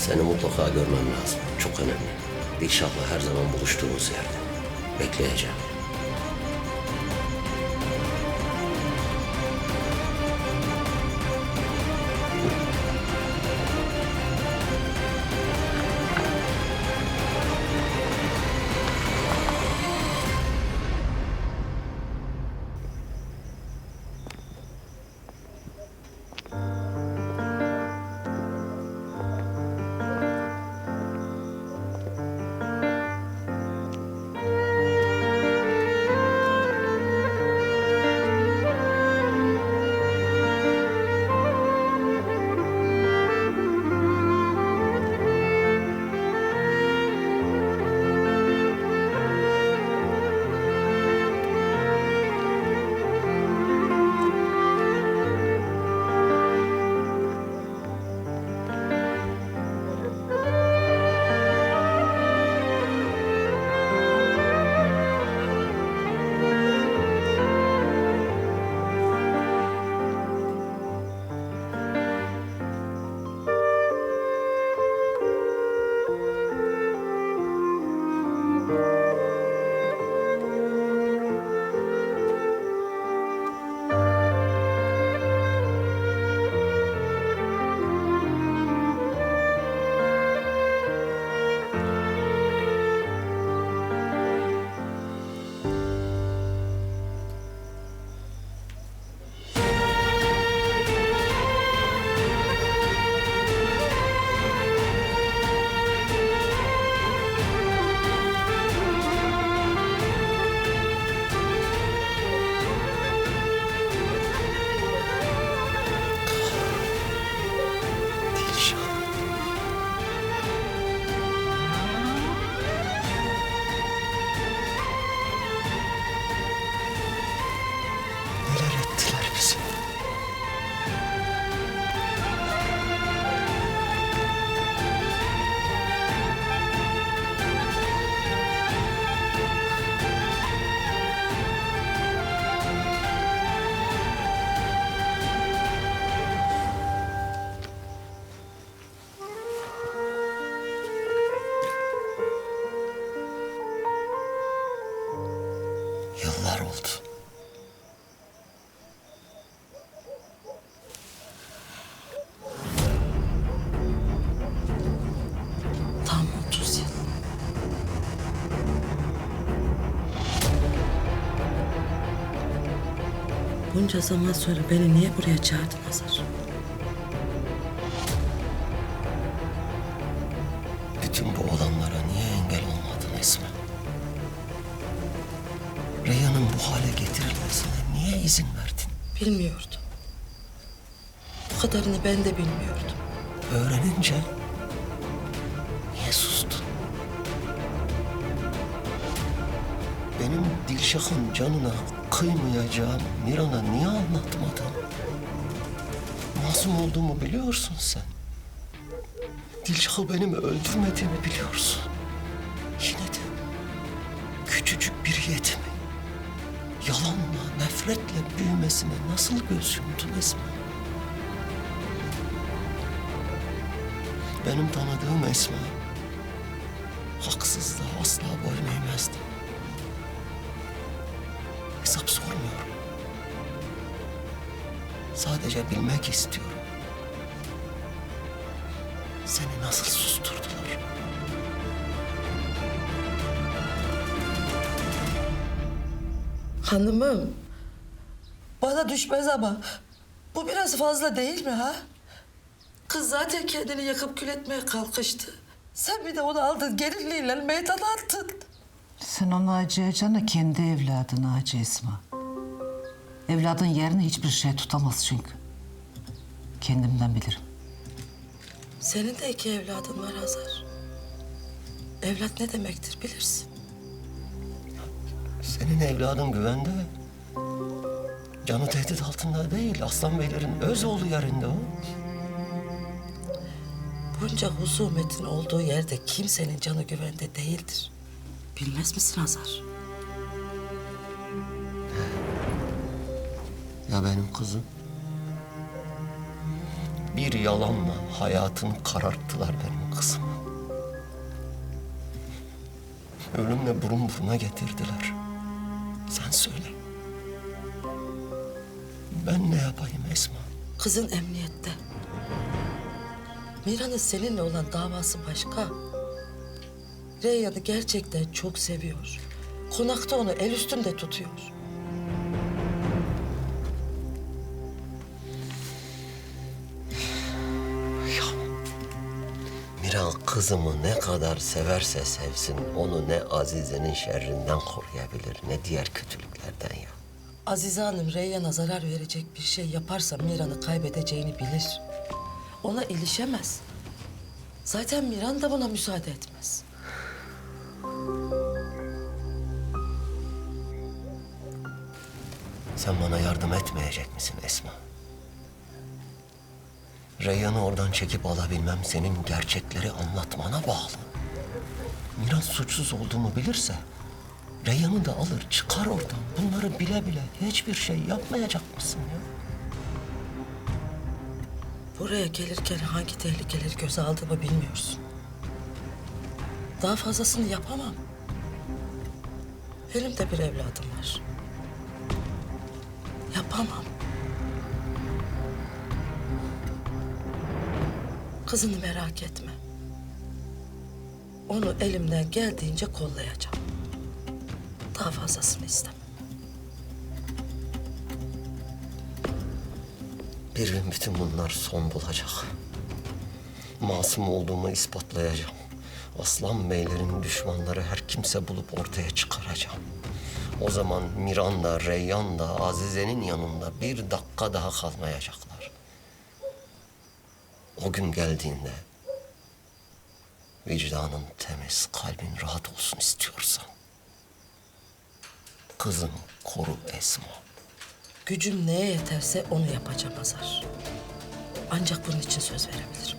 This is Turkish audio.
Seni mutlaka görmem lazım. Çok önemli. Dilşah'la her zaman buluştuğumuz yerde. Bekleyeceğim. Yıllar oldu. Tam 30 yıl. Bunca zaman sonra beni niye buraya çağırdın Hazar? Reyhan'ın bu hale getirilmesine niye izin verdin? Bilmiyordum. Bu kadarını ben de bilmiyordum. Öğrenince niye sustun? Benim Dilşah'ın canına kıymayacağım Miran'a niye anlatmadın? Masum olduğumu biliyorsun sen. Dilşah'ı benim öldürmediğimi biliyorsun. Yine de küçücük bir yetimi yalanla, nefretle büyümesine nasıl göz yumdun Esma? Benim tanıdığım Esma haksızlığa asla boyun eğmezdi. Hesap sormuyorum. Sadece bilmek istiyorum. Seni nasıl susturdular? Hanımım. Bana düşmez ama bu biraz fazla değil mi ha? Kız zaten kendini yakıp kül etmeye kalkıştı. Sen bir de onu aldın gelinliğiyle meydana attın. Sen onu acıyacağına kendi evladını acı Esma. Evladın yerini hiçbir şey tutamaz çünkü. Kendimden bilirim. Senin de iki evladın var Hazar. Evlat ne demektir bilirsin. Senin evladın güvende. Canı tehdit altında değil. Aslan Beylerin öz oğlu yerinde o. Bunca husumetin olduğu yerde kimsenin canı güvende değildir. Bilmez misin Hazar? Ya benim kızım? bir yalanla hayatını kararttılar benim kızımı. Ölümle burun buruna getirdiler. Sen söyle. Ben ne yapayım Esma? Kızın emniyette. Miran'ın seninle olan davası başka. Reyyan'ı gerçekten çok seviyor. Konakta onu el üstünde tutuyor. Miran kızımı ne kadar severse sevsin onu ne Azize'nin şerrinden koruyabilir ne diğer kötülüklerden ya. Azize Hanım Reyyan'a zarar verecek bir şey yaparsa Miran'ı kaybedeceğini bilir. Ona ilişemez. Zaten Miran da buna müsaade etmez. Sen bana yardım etmeyecek misin Esma? Reyyan'ı oradan çekip alabilmem senin gerçekleri anlatmana bağlı. Miran suçsuz olduğumu bilirse Reyyan'ı da alır çıkar oradan. Bunları bile bile hiçbir şey yapmayacak mısın ya? Buraya gelirken hangi tehlikeleri göze aldığımı bilmiyorsun. Daha fazlasını yapamam. Elimde bir evladım var. Yapamam. Kızını merak etme. Onu elimden geldiğince kollayacağım. Daha fazlasını istemem. Bir gün bütün bunlar son bulacak. Masum olduğumu ispatlayacağım. Aslan beylerin düşmanları her kimse bulup ortaya çıkaracağım. O zaman Miran da Reyyan da Azize'nin yanında bir dakika daha kalmayacaklar. O gün geldiğinde vicdanın temiz, kalbin rahat olsun istiyorsan kızımı koru Esma. Gücüm neye yeterse onu yapacağım Azar. Ancak bunun için söz verebilirim.